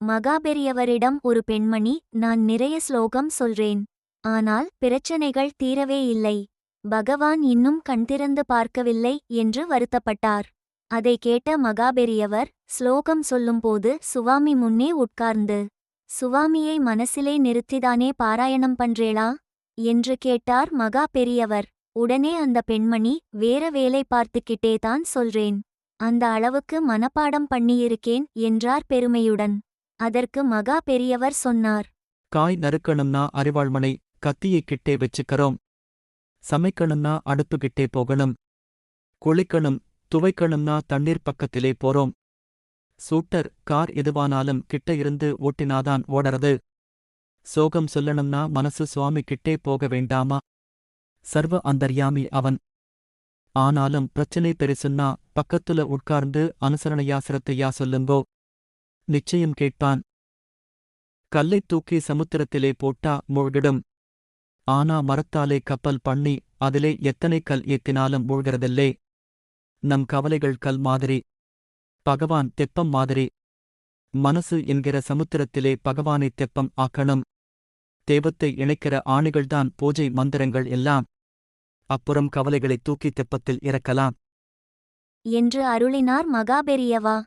மகாபெரியவரிடம் ஒரு பெண்மணி நான் நிறைய ஸ்லோகம் சொல்றேன். ஆனால் பிரச்சனைகள் தீரவே இல்லை. பகவான் இன்னும் கண்திறந்து பார்க்கவில்லை என்று வருத்தப்பட்டார். அதை கேட்ட மகாபெரியவர் ஸ்லோகம் சொல்லும்போது சுவாமி முன்னே உட்கார்ந்து சுவாமியை மனசிலே நிறுத்திதானே பாராயணம் பண்றேளா என்று கேட்டார் மகா பெரியவர் உடனே அந்த பெண்மணி வேற வேலை பார்த்துக்கிட்டே தான் சொல்றேன். அந்த அளவுக்கு மனப்பாடம் பண்ணியிருக்கேன் என்றார் பெருமையுடன். அதற்கு மகா பெரியவர் சொன்னார். காய் நறுக்கணும்னா அறிவாழ்மனை கத்தியை கிட்டே வச்சுக்கறோம். சமைக்கணும்னா அடுப்பு கிட்டே போகணும். குளிக்கணும் துவைக்கணும்னா தண்ணீர் பக்கத்திலே போறோம். சூட்டர் கார் எதுவானாலும் கிட்ட இருந்து ஓட்டினாதான் ஓடறது. சோகம் சொல்லணும்னா மனசு சுவாமி கிட்டே போக வேண்டாமா? சர்வ அந்தர்யாமி அவன். ஆனாலும் பிரச்சனை பெருசுன்னா பக்கத்துல உட்கார்ந்து அனுசரணையா சிரத்தையா சொல்லுங்கோ. நிச்சயம் கேட்பான். கல்லைத் தூக்கி சமுத்திரத்திலே போட்டா மூழ்கிடும். ஆனா மரத்தாலே கப்பல் பண்ணி அதிலே எத்தனை கல் ஏத்தினாலும் மூழ்கிறதில்லே. நம் கவலைகள் கல் மாதிரி. பகவான் தெப்பம் மாதிரி. மனசு என்கிற சமுத்திரத்திலே பகவானை தெப்பம் ஆக்கணும். தேவத்தை இணைக்கிற ஆணிகள்தான் பூஜை மந்திரங்கள் எல்லாம். அப்புறம் கவலைகளை தூக்கி தெப்பத்தில் இறக்கலாம். என்று அருளினார் மகாபெரியவா.